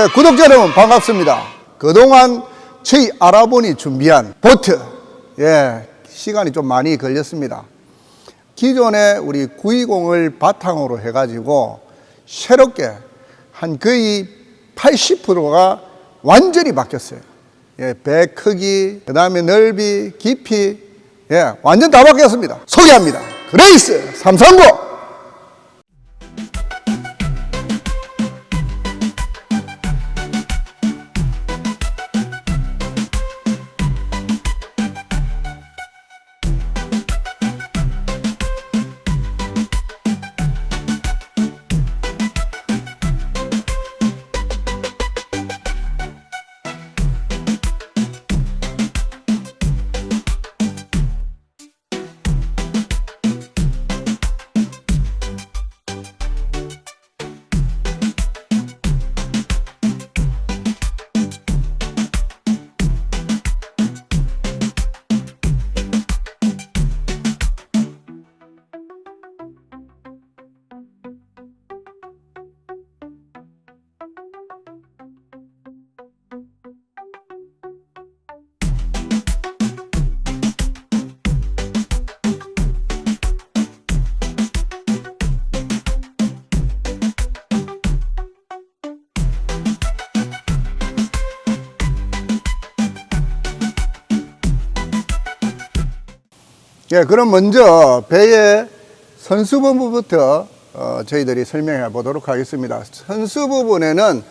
예, 구독자 여러분 반갑습니다. 그동안 저희 알아보니 준비한 보트, 예, 시간이 좀 많이 걸렸습니다. 기존에 우리 920을 바탕으로 해가지고 새롭게 한 거의 80%가 완전히 바뀌었어요. 예, 배 크기, 그 다음에 넓이, 깊이, 예, 완전 다 바뀌었습니다. 소개합니다. 그레이스 339! 예, 그럼 먼저 배의 선수 부분부터 어, 저희들이 설명해 보도록 하겠습니다. 선수 부분에는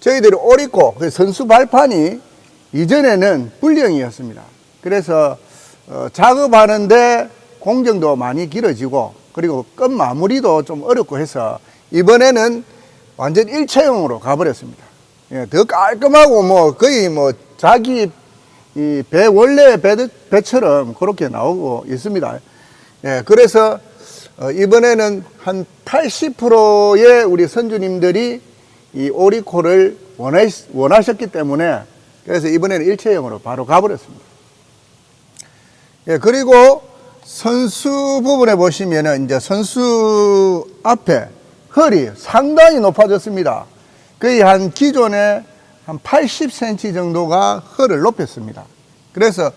저희들이 오리코, 그 선수 발판이 이전에는 불량이었습니다. 그래서 어, 작업하는데 공정도 많이 길어지고 그리고 끝 마무리도 좀 어렵고 해서 이번에는 완전 일체형으로 가버렸습니다. 예, 더 깔끔하고 뭐 거의 뭐 자기 이 배 원래 배, 배처럼 그렇게 나오고 있습니다. 예, 그래서 어, 이번에는 한 80%의 우리 선주님들이 이 오리코를 원하, 원하셨기 때문에 그래서 이번에는 일체형으로 바로 가버렸습니다. 예, 그리고 선수 부분에 보시면은 이제 선수 앞에 헐이 상당히 높아졌습니다. 거의 한 기존에 한 80cm 정도가 헐을 높였습니다. 그래서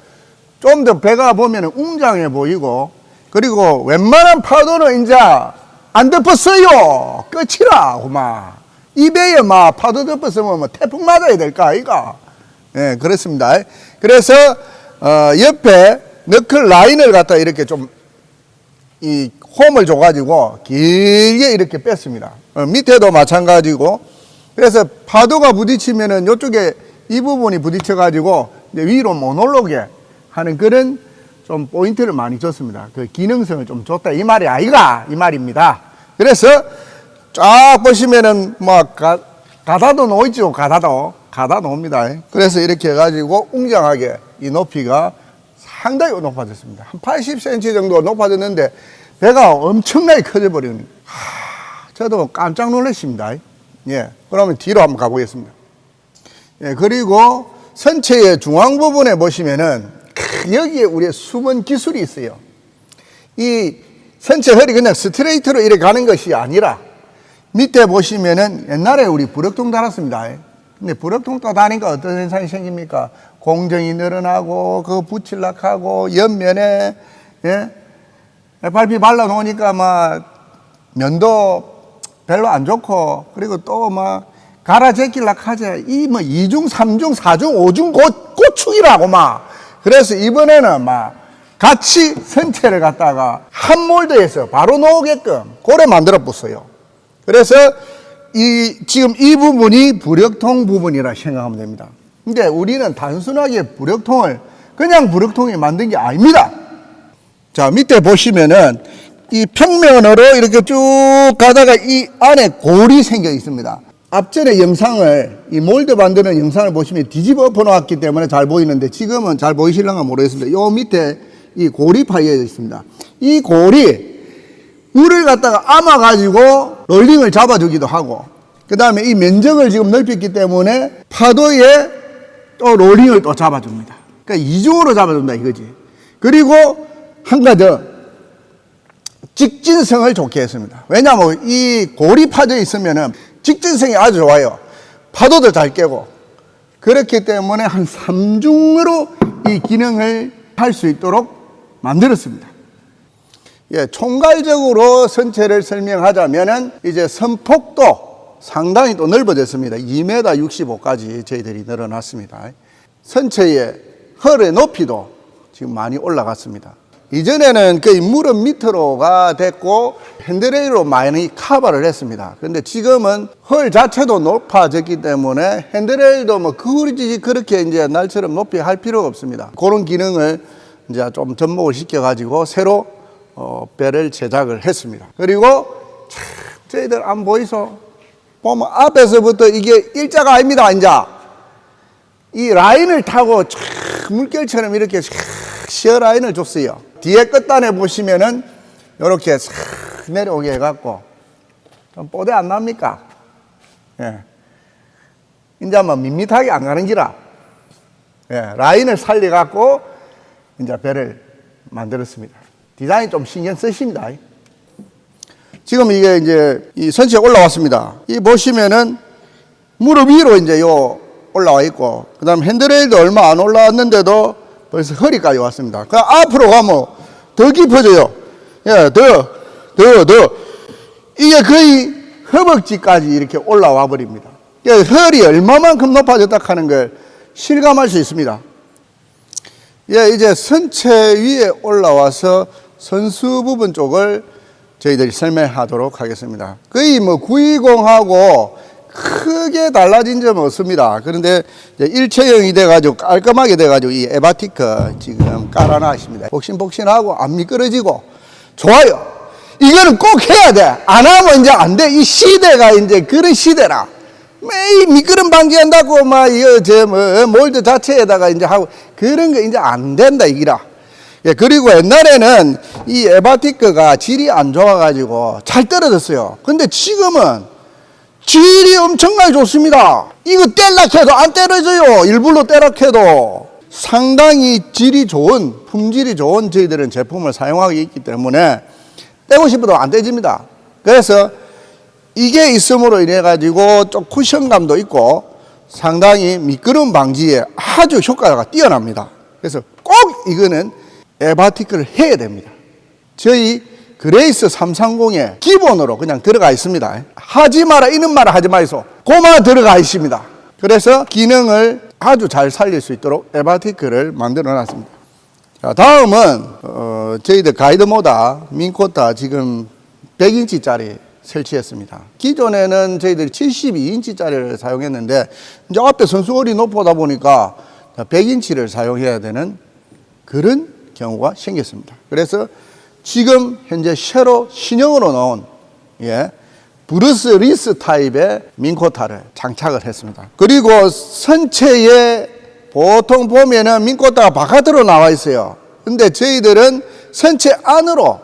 좀 더 배가 보면 웅장해 보이고 그리고 웬만한 파도는 이제 안 덮었어요. 끝이라, 고마. 이 배에 막 파도 덮었으면 뭐 태풍 맞아야 될까, 아이가? 예, 그렇습니다. 그래서, 어, 옆에 너클 라인을 갖다 이렇게 좀, 이 홈을 줘가지고 길게 이렇게 뺐습니다. 어, 밑에도 마찬가지고. 그래서 파도가 부딪히면은 이쪽에 이 부분이 부딪혀가지고 위로 못 올라오게 하는 그런 좀 포인트를 많이 줬습니다. 그 기능성을 좀 줬다. 이 말이 아이가 이 말입니다. 그래서 쫙 보시면은 뭐 가, 가다도 놓이죠. 가다도. 가다 놓습니다. 그래서 이렇게 해가지고 웅장하게 이 높이가 상당히 높아졌습니다. 한 80cm 정도 높아졌는데 배가 엄청나게 커져 버리는. 하, 저도 깜짝 놀랐습니다. 예. 그러면 뒤로 한번 가보겠습니다. 예, 그리고 선체의 중앙 부분에 보시면은 크, 여기에 우리의 숨은 기술이 있어요. 이 선체 허리 그냥 스트레이트로 이렇게 가는 것이 아니라 밑에 보시면은 옛날에 우리 부력통 달았습니다. 근데 부력통 또 다니까 어떤 현상이 생깁니까? 공정이 늘어나고 그 붙일락하고 옆면에 예? FRP 발라 놓으니까 막 면도 별로 안 좋고 그리고 또 막 갈아 제끼락 하자 이 뭐 이중삼중사중오중 고, 고축이라고 막. 그래서 이번에는 막 같이 선체를 갖다가 한 몰드에서 바로 놓으게끔 고래 만들어 봤어요. 그래서 이 지금 이 부분이 부력통 부분이라 생각하면 됩니다. 근데 우리는 단순하게 부력통을 그냥 부력통에 만든 게 아닙니다. 자, 밑에 보시면은 이 평면으로 이렇게 쭉 가다가 이 안에 골이 생겨 있습니다. 앞전에 영상을, 이 몰드 만드는 영상을 보시면 뒤집어 놓았기 때문에 잘 보이는데 지금은 잘 보이실랑가 모르겠습니다. 요 밑에 이 골이 파여져 있습니다. 이 골이 물을 갖다가 암아가지고 롤링을 잡아주기도 하고 그 다음에 이 면적을 지금 넓혔기 때문에 파도에 또 롤링을 또 잡아줍니다. 그러니까 이중으로 잡아준다 이거지. 그리고 한 가지 더 직진성을 좋게 했습니다. 왜냐하면 이 골이 파져 있으면은 직진성이 아주 좋아요. 파도도 잘 깨고 그렇기 때문에 한 3중으로 이 기능을 할 수 있도록 만들었습니다. 예, 총괄적으로 선체를 설명하자면은 이제 선폭도 상당히 또 넓어졌습니다. 2m 65까지 저희들이 늘어났습니다. 선체의 헐의 높이도 지금 많이 올라갔습니다. 이전에는 거의 무릎 밑으로가 됐고 핸드레일로 많이 커버를 했습니다. 근데 지금은 헐 자체도 높아졌기 때문에 핸드레일도 뭐 그리 그렇게 이제 옛날처럼 높이 할 필요가 없습니다. 그런 기능을 이제 좀 접목을 시켜가지고 새로 어, 배를 제작을 했습니다. 그리고 참 저희들 안 보이소? 보면 앞에서부터 이게 일자가 아닙니다, 이제. 이 라인을 타고 촥 물결처럼 이렇게 촥 시어 라인을 줬어요. 뒤에 끝단에 보시면은 이렇게 싹 내려오게 해갖고 좀 뽀대 안 납니까? 예. 이제 뭐 밋밋하게 안 가는 기라. 예, 라인을 살려갖고 이제 배를 만들었습니다. 디자인 좀 신경 쓰십니다. 지금 이게 이제 이 선체 올라왔습니다. 이 보시면은 무릎 위로 이제 요 올라와 있고, 그 다음 핸드레일도 얼마 안 올라왔는데도 벌써 허리까지 왔습니다. 그 앞으로 가면 더 깊어져요. 예, 더, 더, 더. 이게 거의 허벅지까지 이렇게 올라와 버립니다. 예, 혈이 얼마만큼 높아졌다 하는 걸 실감할 수 있습니다. 예, 이제 선체 위에 올라와서 선수 부분 쪽을 저희들이 설명하도록 하겠습니다. 거의 뭐 920하고 크게 달라진 점은 없습니다. 그런데 일체형이 돼가지고 깔끔하게 돼가지고 이 에바티크 지금 깔아놨습니다. 복신복신하고 안 미끄러지고 좋아요. 이거는 꼭 해야 돼. 안 하면 이제 안 돼. 이 시대가 이제 그런 시대라. 매일 미끄럼 방지한다고 막 이거 저뭐 몰드 자체에다가 이제 하고 그런 거 이제 안 된다 이기라. 예, 그리고 옛날에는 이 에바티크가 질이 안 좋아가지고 잘 떨어졌어요. 근데 지금은 질이 엄청나게 좋습니다. 이거 뗄락해도 안 떨어져요. 일부러 뗄락해도. 상당히 질이 좋은, 품질이 좋은 저희들은 제품을 사용하고 있기 때문에 떼고 싶어도 안 떼집니다. 그래서 이게 있음으로 인해 가지고 좀 쿠션감도 있고 상당히 미끄럼 방지에 아주 효과가 뛰어납니다. 그래서 꼭 이거는 에바티크를 해야 됩니다. 저희 그레이스 330에 기본으로 그냥 들어가 있습니다. 하지 마라 이런 말을 하지 마이소. 고마 들어가 있습니다. 그래서 기능을 아주 잘 살릴 수 있도록 에바티크를 만들어 놨습니다. 자, 다음은 어, 저희들 가이드 모다 민코타 지금 100인치짜리 설치했습니다. 기존에는 저희들이 72인치짜리를 사용했는데 이제 앞에 선수월이 높다 보니까 100인치를 사용해야 되는 그런 경우가 생겼습니다. 그래서 지금 현재 새로 신형으로 나온 예, 브루스 리스 타입의 민코타를 장착을 했습니다. 그리고 선체에 보통 보면은 민코타가 바깥으로 나와 있어요. 근데 저희들은 선체 안으로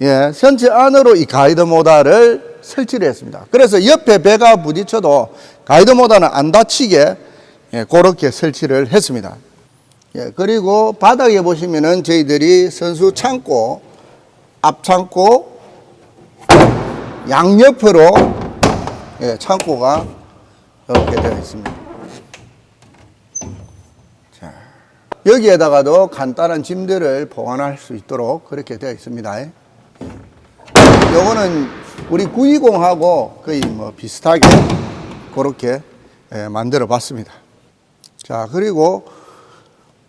예, 선체 안으로 이 가이드 모다를 설치를 했습니다. 그래서 옆에 배가 부딪혀도 가이드 모다는 안 다치게 예, 그렇게 설치를 했습니다. 예, 그리고 바닥에 보시면은 저희들이 선수 창고, 앞 창고, 양옆으로 예, 창고가 이렇게 되어 있습니다. 자, 여기에다가도 간단한 짐들을 보관할 수 있도록 그렇게 되어 있습니다. 요거는 우리 920하고 거의 뭐 비슷하게 그렇게 예, 만들어 봤습니다. 자, 그리고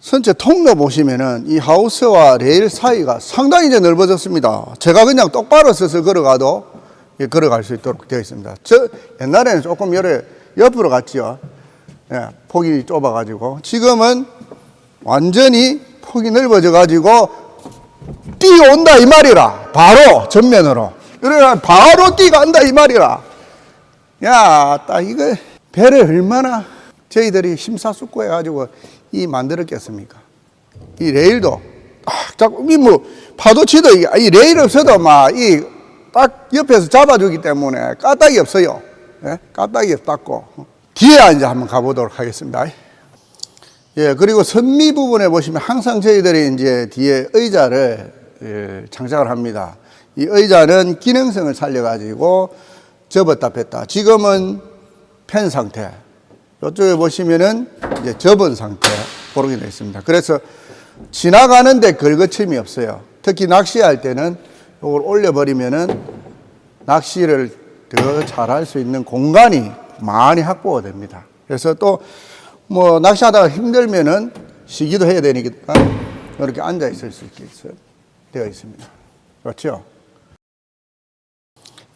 선체 통로 보시면은 이 하우스와 레일 사이가 상당히 이제 넓어졌습니다. 제가 그냥 똑바로 서서 걸어가도 예, 걸어갈 수 있도록 되어 있습니다. 저 옛날에는 조금 요래 옆으로 갔지요. 예, 폭이 좁아가지고 지금은 완전히 폭이 넓어져가지고 뛰어온다 이 말이라 바로 전면으로 그래 바로 뛰어간다 이 말이라 야 딱 이거 배를 얼마나 저희들이 심사숙고해 가지고 이 만들었겠습니까 이 레일도 딱 자꾸 이뭐 파도 치도 이, 이 레일 없어도 막 이 딱 옆에서 잡아주기 때문에 까딱이 없어요 예? 까딱이 없다고 뒤에 이제 한번 가보도록 하겠습니다 예, 그리고 선미 부분에 보시면 항상 저희들이 이제 뒤에 의자를 예, 장착을 합니다. 이 의자는 기능성을 살려가지고 접었다 폈다. 지금은 펜 상태. 이쪽에 보시면은 이제 접은 상태 그렇게 되어 있습니다. 그래서 지나가는데 걸거침이 없어요. 특히 낚시할 때는 이걸 올려버리면은 낚시를 더 잘할 수 있는 공간이 많이 확보가 됩니다. 그래서 또 뭐 낚시하다가 힘들면은 쉬기도 해야 되니까 이렇게 앉아 있을 수 있게. 되어 있습니다. 그렇죠?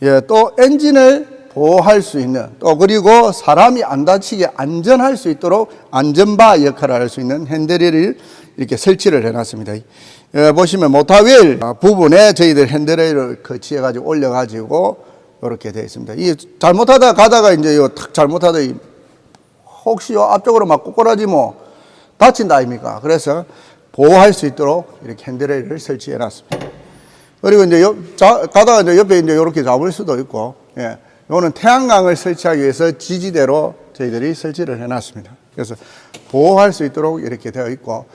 예, 또 엔진을 보호할 수 있는 또 그리고 사람이 안 다치게 안전할 수 있도록 안전바 역할을 할 수 있는 핸들을 이렇게 설치를 해놨습니다. 예, 보시면 모타휠 부분에 저희들 핸들을 거치해 가지고 올려 가지고 이렇게 되어 있습니다. 이 잘못하다 가다가 이제 요탁 잘못하다 이 혹시 요 앞쪽으로 막 꼬꾸라지 뭐 다친다 아닙니까? 그래서 보호할 수 있도록 이렇게 핸들을 설치해 놨습니다. 그리고 이제 옆, 자, 가다가 이제 옆에 이제 이렇게 잡을 수도 있고, 예. 요거는 태양광을 설치하기 위해서 지지대로 저희들이 설치를 해 놨습니다. 그래서 보호할 수 있도록 이렇게 되어 있고,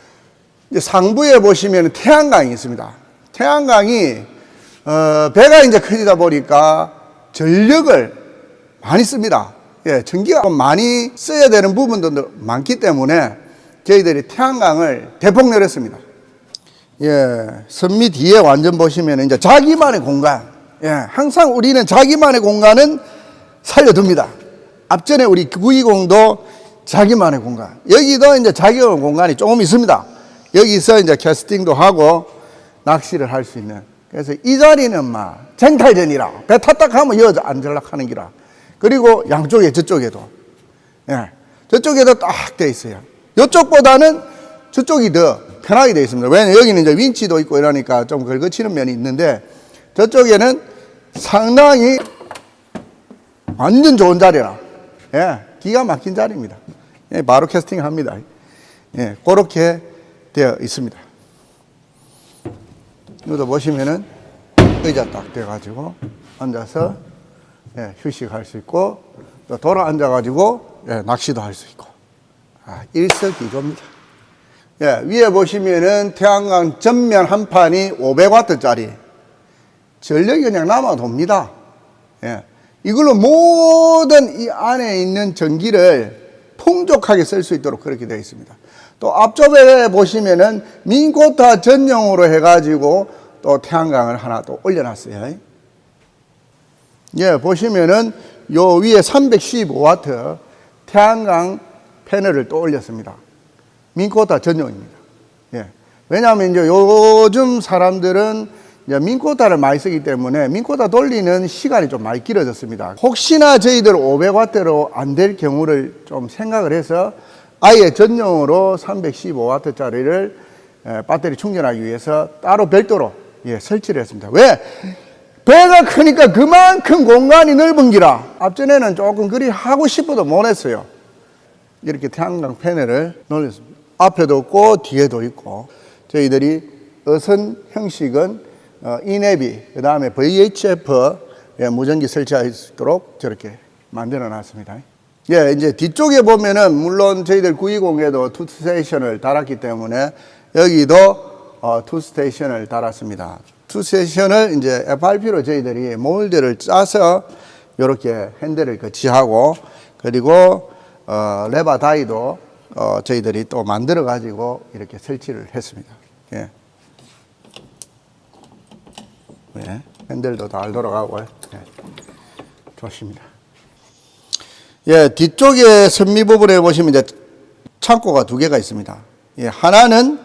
상부에 보시면 태양광이 있습니다. 태양광이, 어, 배가 이제 커지다 보니까 전력을 많이 씁니다. 예, 전기가 많이 써야 되는 부분도 많기 때문에 저희들이 태양광을 대폭 내렸습니다. 예, 선미 뒤에 완전 보시면 이제 자기만의 공간. 예, 항상 우리는 자기만의 공간은 살려둡니다. 앞전에 우리 920도 자기만의 공간. 여기도 이제 자기만의 공간이 조금 있습니다. 여기서 이제 캐스팅도 하고 낚시를 할 수 있는. 그래서 이 자리는 막 쟁탈전이라. 배 탔다 하면 여자 앉으려고 하는 기라. 그리고 양쪽에 저쪽에도. 예, 저쪽에도 딱 돼 있어요. 이쪽보다는 저쪽이 더 편하게 되어 있습니다. 왜냐면 여기는 이제 윈치도 있고 이러니까 좀 긁어치는 면이 있는데 저쪽에는 상당히 완전 좋은 자리라. 예, 기가 막힌 자리입니다. 예, 바로 캐스팅 합니다. 예, 그렇게 되어 있습니다. 여기도 보시면은 의자 딱 돼가지고 앉아서 예, 휴식할 수 있고 또 돌아 앉아가지고 예, 낚시도 할 수 있고 아, 일석이조입니다. 예, 위에 보시면은 태양광 전면 한 판이 500와트짜리 전력이 그냥 남아 돕니다. 예. 이걸로 모든 이 안에 있는 전기를 풍족하게 쓸 수 있도록 그렇게 되어 있습니다. 또 앞쪽에 보시면은 민코타 전용으로 해가지고 또 태양광을 하나 또 올려놨어요. 예, 보시면은 요 위에 315와트 태양광 패널을 또 올렸습니다. 민코타 전용입니다. 예. 왜냐하면 이제 요즘 사람들은 민코타를 많이 쓰기 때문에 민코타 돌리는 시간이 좀 많이 길어졌습니다. 혹시나 저희들 500와트로 안 될 경우를 좀 생각을 해서 아예 전용으로 315와트짜리를 배터리 충전하기 위해서 따로 별도로 예, 설치를 했습니다. 왜? 배가 크니까 그만큼 공간이 넓은 기라 앞전에는 조금 그리 하고 싶어도 못 했어요. 이렇게 태양광 패널을 놀렸습니다. 앞에도 있고 뒤에도 있고 저희들이 어선 형식은 어, 이내비 그 다음에 VHF 예, 무전기 설치할 수 있도록 저렇게 만들어 놨습니다. 예, 이제 뒤쪽에 보면은 물론 저희들 920에도 투 스테이션을 달았기 때문에 여기도 어, 투 스테이션을 달았습니다. 투 스테이션을 이제 FRP로 저희들이 몰드를 짜서 이렇게 핸들을 거치하고 그리고 어, 레바 다이도 어, 저희들이 또 만들어 가지고 이렇게 설치를 했습니다. 예. 예. 핸들도 잘 돌아가고 예. 좋습니다. 예, 뒤쪽에 선미 부분에 보시면 이제 창고가 두 개가 있습니다. 예, 하나는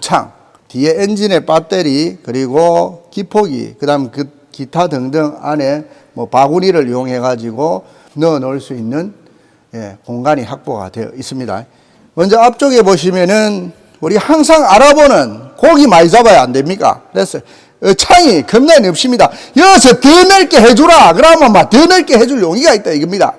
창, 뒤에 엔진의 배터리, 그리고 기포기, 그 다음 그 기타 등등 안에 뭐 바구니를 이용해 가지고 넣어 놓을 수 있는 예, 공간이 확보가 되어 있습니다. 먼저 앞쪽에 보시면은 우리 항상 알아보는 고기 많이 잡아야 안 됩니까? 그래서 어, 창이 겁나 넓습니다. 여기서 더 넓게 해주라. 그러면 막 더 넓게 해줄 용의가 있다 이겁니다.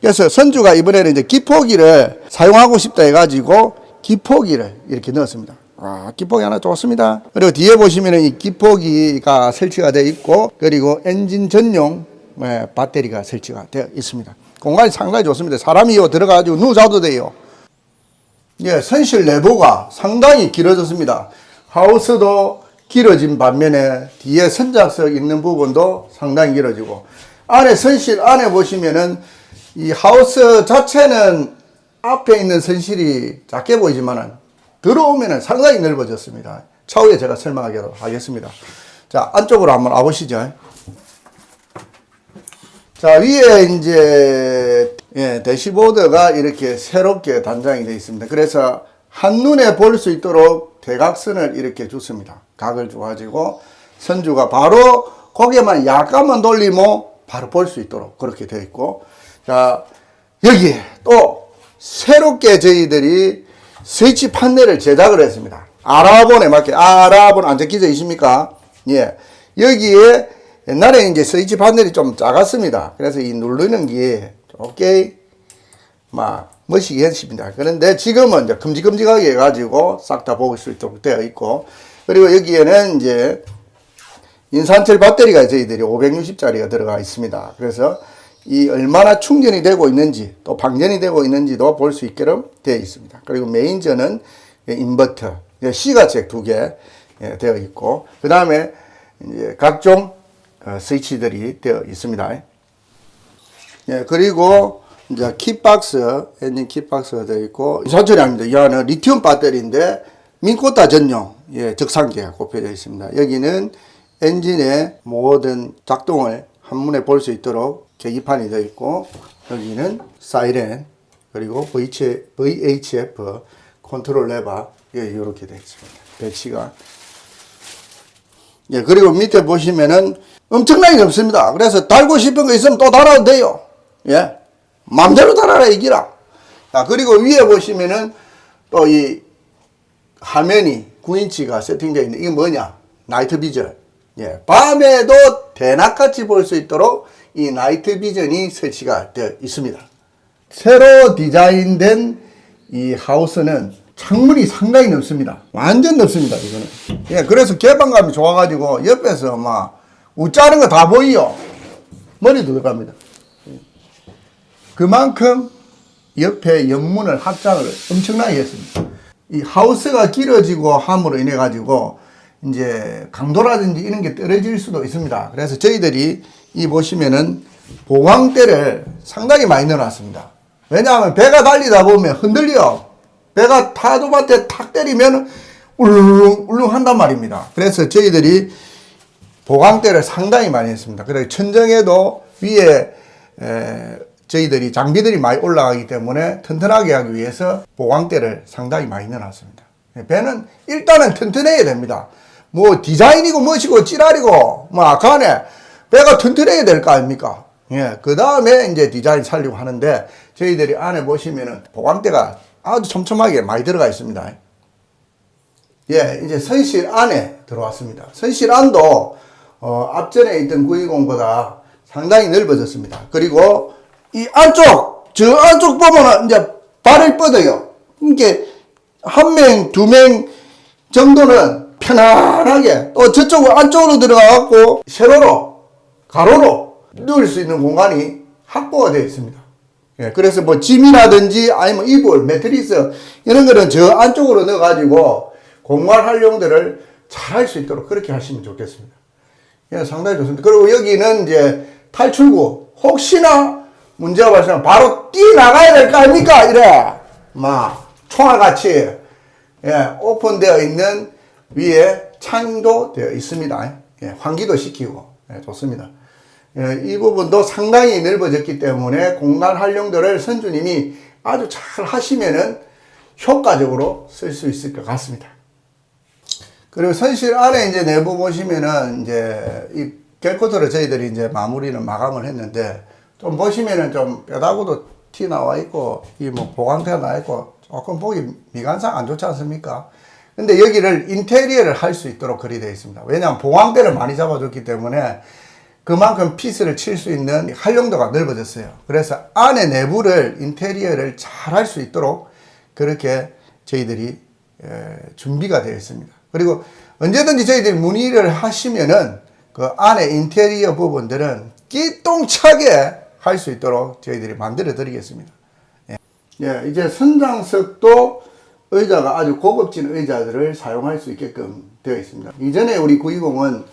그래서 선주가 이번에는 이제 기포기를 사용하고 싶다 해가지고 기포기를 이렇게 넣었습니다. 아, 기포기 하나 좋습니다. 그리고 뒤에 보시면은 이 기포기가 설치가 되어 있고, 그리고 엔진 전용 예, 배터리가 설치가 되어 있습니다. 공간이 상당히 좋습니다. 사람이 요 들어가가지고 누워 자도 돼요. 예, 선실 내부가 상당히 길어졌습니다. 하우스도 길어진 반면에 뒤에 선착석 있는 부분도 상당히 길어지고 안에 선실 안에 보시면은 이 하우스 자체는 앞에 있는 선실이 작게 보이지만은 들어오면은 상당히 넓어졌습니다. 차후에 제가 설명하도록 하겠습니다. 자, 안쪽으로 한번 와보시죠. 자, 위에 이제, 예, 대시보드가 이렇게 새롭게 단장이 되어 있습니다. 그래서 한눈에 볼 수 있도록 대각선을 이렇게 줬습니다. 각을 줘가지고 선주가 바로 고개만 약간만 돌리면 바로 볼 수 있도록 그렇게 되어 있고, 자, 여기에 또 새롭게 저희들이 스위치 판넬을 제작을 했습니다. 아라본에 맞게, 아라본 안적기져 있습니까? 예. 여기에 옛날에 이제 스위치 판넬이 좀 작았습니다. 그래서 이 누르는 게 오케이 막 멋있게 했습니다. 그런데 지금은 이제 큼직큼직하게 해가지고 싹 다 보일 수 있도록 되어 있고 그리고 여기에는 이제 인산철 배터리가 저희들이 560짜리가 들어가 있습니다. 그래서 이 얼마나 충전이 되고 있는지 또 방전이 되고 있는지도 볼 수 있게끔 되어 있습니다. 그리고 메인전은 인버터 C가 책 두 개 되어 있고 그 다음에 각종 어, 스위치들이 되어 있습니다. 예, 그리고 이제 키박스, 엔진 키박스가 되어 있고, 아닙니다. 이 안은 리튬 배터리인데, 민코타 전용, 예, 적상기가 꼽혀져 있습니다. 여기는 엔진의 모든 작동을 한눈에 볼 수 있도록 계기판이 되어 있고, 여기는 사이렌, 그리고 VH, VHF 컨트롤 레버, 예, 이렇게 되어 있습니다. 배치가. 예, 그리고 밑에 보시면은 엄청나게 넓습니다. 그래서 달고 싶은 거 있으면 또 달아도 돼요. 예. 맘대로 달아라, 이기라. 자, 그리고 위에 보시면은 또 이 화면이 9인치가 세팅되어 있는 이게 뭐냐? 나이트 비전. 예. 밤에도 대낮같이 볼 수 있도록 이 나이트 비전이 설치가 되어 있습니다. 새로 디자인된 이 하우스는 창문이 상당히 넓습니다. 완전 넓습니다, 이거는. 예, 그래서 개방감이 좋아가지고 옆에서 막 웃자는 거 다 보이요. 머리도 들어갑니다. 그만큼 옆에 영문을 확장을 엄청나게 했습니다. 이 하우스가 길어지고 함으로 인해 가지고 이제 강도라든지 이런 게 떨어질 수도 있습니다. 그래서 저희들이 이 보시면은 보강대를 상당히 많이 넣어놨습니다. 왜냐하면 배가 달리다 보면 흔들려. 배가 타도밭에 탁 때리면 울릉 울릉 한단 말입니다. 그래서 저희들이 보강대를 상당히 많이 했습니다. 그래서 천정에도 위에 에, 저희들이 장비들이 많이 올라가기 때문에 튼튼하게 하기 위해서 보강대를 상당히 많이 넣어놨습니다. 예, 배는 일단은 튼튼해야 됩니다. 뭐 디자인이고 뭐시고 찌라리고 뭐 아까네 배가 튼튼해야 될 거 아닙니까? 예, 그 다음에 이제 디자인 살리고 하는데 저희들이 안에 보시면은 보강대가 아주 촘촘하게 많이 들어가 있습니다. 예, 이제 선실 안에 들어왔습니다. 선실 안도 어, 앞전에 있던 920보다 상당히 넓어졌습니다. 그리고 이 안쪽, 저 안쪽 보면은 이제 발을 뻗어요. 이게 한 명, 두 명 정도는 편안하게 또 저쪽 안쪽으로 들어가갖고 세로로, 가로로 누울 수 있는 공간이 확보가 되어 있습니다. 예, 그래서 뭐 짐이라든지 아니면 이불, 매트리스 이런 거는 저 안쪽으로 넣어가지고 공간 활용들을 잘 할 수 있도록 그렇게 하시면 좋겠습니다. 예, 상당히 좋습니다. 그리고 여기는 이제 탈출구 혹시나 문제가 발생하면 바로 뛰나가야 될 거 아닙니까? 이래 막 총알같이 예, 오픈되어 있는 위에 창도 되어 있습니다. 예, 환기도 시키고 예, 좋습니다. 예, 이 부분도 상당히 넓어졌기 때문에 공간 활용도를 선주님이 아주 잘 하시면은 효과적으로 쓸 수 있을 것 같습니다. 그리고 선실 안에 이제 내부 보시면은 이제 이 갤코트를 저희들이 이제 마무리는 마감을 했는데 좀 보시면은 좀 뼈다구도 티 나와 있고 이 뭐 보강태가 나와 있고 조금 보기 미관상 안 좋지 않습니까? 근데 여기를 인테리어를 할 수 있도록 그리 되어 있습니다. 왜냐하면 보강대를 많이 잡아줬기 때문에 그만큼 피스를 칠 수 있는 활용도가 넓어졌어요. 그래서 안에 내부를 인테리어를 잘 할 수 있도록 그렇게 저희들이 에, 준비가 되어 있습니다. 그리고 언제든지 저희들이 문의를 하시면은 그 안에 인테리어 부분들은 끼똥차게 할 수 있도록 저희들이 만들어 드리겠습니다. 예. 예, 이제 선장석도 의자가 아주 고급진 의자들을 사용할 수 있게끔 되어 있습니다. 이전에 우리 920은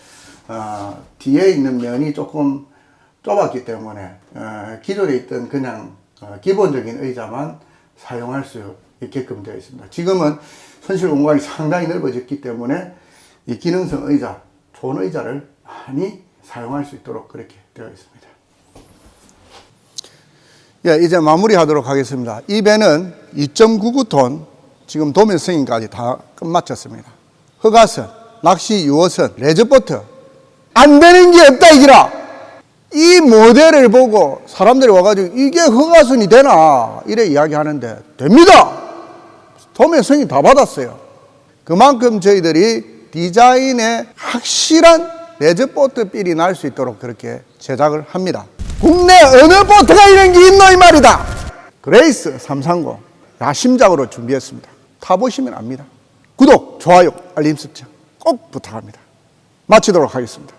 어, 뒤에 있는 면이 조금 좁았기 때문에 어, 기존에 있던 그냥 어, 기본적인 의자만 사용할 수 있게끔 되어 있습니다. 지금은 선실 공간이 상당히 넓어졌기 때문에 이 기능성 의자, 좋은 의자를 많이 사용할 수 있도록 그렇게 되어 있습니다. 예, 이제 마무리하도록 하겠습니다. 이 배는 2.99톤 지금 도면 승인까지 다 끝마쳤습니다. 허가선, 낚시 유어선, 레저보트 안 되는 게 없다 이기라. 이 모델을 보고 사람들이 와가지고 이게 허가선이 되나 이래 이야기 하는데 됩니다. 도면 승인 다 받았어요. 그만큼 저희들이 디자인에 확실한 레저보트 필이 날 수 있도록 그렇게 제작을 합니다. 국내 어느 보트가 이런 게 있노 이 말이다. 그레이스 330 야심작으로 준비했습니다. 타보시면 압니다. 구독, 좋아요, 알림 설정 꼭 부탁합니다. 마치도록 하겠습니다.